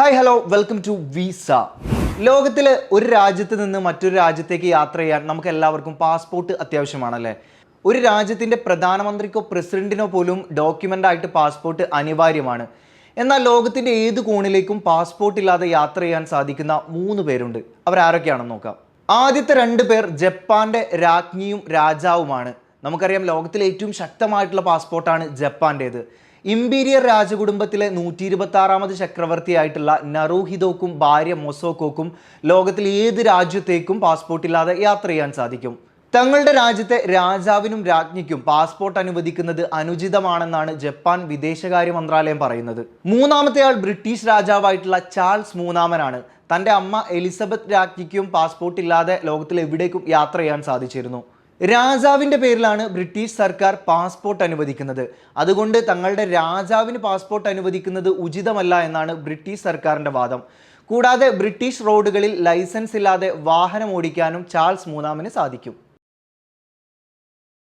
Hi hello welcome to visa ലോകത്തിൽ ഒരു രാജ്യത്ത് നിന്ന് മറ്റൊരു രാജ്യത്തേക്ക് യാത്ര ചെയ്യാൻ നമുക്ക് എല്ലാവർക്കും പാസ്പോർട്ട് അത്യാവശ്യമാണല്ലേ? ഒരു രാജ്യത്തിന്റെ പ്രധാനമന്ത്രിക്കോ പ്രസിഡന്റിനോ പോലും ഡോക്യുമെന്റ് ആയിട്ട് പാസ്പോർട്ട് അനിവാര്യമാണ്. എന്നാൽ ലോകത്തിന്റെ ഏത് കോണിലേക്കും പാസ്പോർട്ട് ഇല്ലാതെ യാത്ര ചെയ്യാൻ സാധിക്കുന്ന മൂന്ന് പേരുണ്ട്. അവരാരൊക്കെയാണെന്ന് നോക്കാം. ആദ്യത്തെ രണ്ട് പേർ ജപ്പാന്റെ രാജ്ഞിയും രാജാവുമാണ്. നമുക്കറിയാം ലോകത്തിലെ ഏറ്റവും ശക്തമായിട്ടുള്ള പാസ്പോർട്ടാണ് ജപ്പാന്റേത്. ഇമ്പീരിയർ രാജകുടുംബത്തിലെ നൂറ്റി ഇരുപത്തി ആറാമത് ചക്രവർത്തിയായിട്ടുള്ള നറൂഹിതോക്കും ഭാര്യ മൊസോക്കോക്കും ലോകത്തിൽ ഏത് രാജ്യത്തേക്കും പാസ്പോർട്ട് ഇല്ലാതെ യാത്ര ചെയ്യാൻ സാധിക്കും? തങ്ങളുടെ രാജ്യത്തെ രാജാവിനും രാജ്ഞിക്കും പാസ്പോർട്ട് അനുവദിക്കുന്നത് അനുചിതമാണെന്നാണ് ജപ്പാൻ വിദേശകാര്യ മന്ത്രാലയം പറയുന്നത്. മൂന്നാമത്തെ ആൾ ബ്രിട്ടീഷ് രാജാവായിട്ടുള്ള ചാൾസ് മൂന്നാമനാണ്. തന്റെ അമ്മ എലിസബത്ത് രാജ്ഞിക്കും പാസ്പോർട്ട് ഇല്ലാതെ ലോകത്തിൽ എവിടേക്കും യാത്ര ചെയ്യാൻ സാധിച്ചിരുന്നു. രാജാവിന്റെ പേരിലാണ് ബ്രിട്ടീഷ് സർക്കാർ പാസ്പോർട്ട് അനുവദിക്കുന്നത്. അതുകൊണ്ട് തങ്ങളുടെ രാജാവിന് പാസ്പോർട്ട് അനുവദിക്കുന്നത് ഉചിതമല്ല എന്നാണ് ബ്രിട്ടീഷ് സർക്കാരിന്റെ വാദം. കൂടാതെ ബ്രിട്ടീഷ് റോഡുകളിൽ ലൈസൻസ് ഇല്ലാതെ വാഹനം ഓടിക്കാനും ചാൾസ് മൂന്നാമന് സാധിക്കും.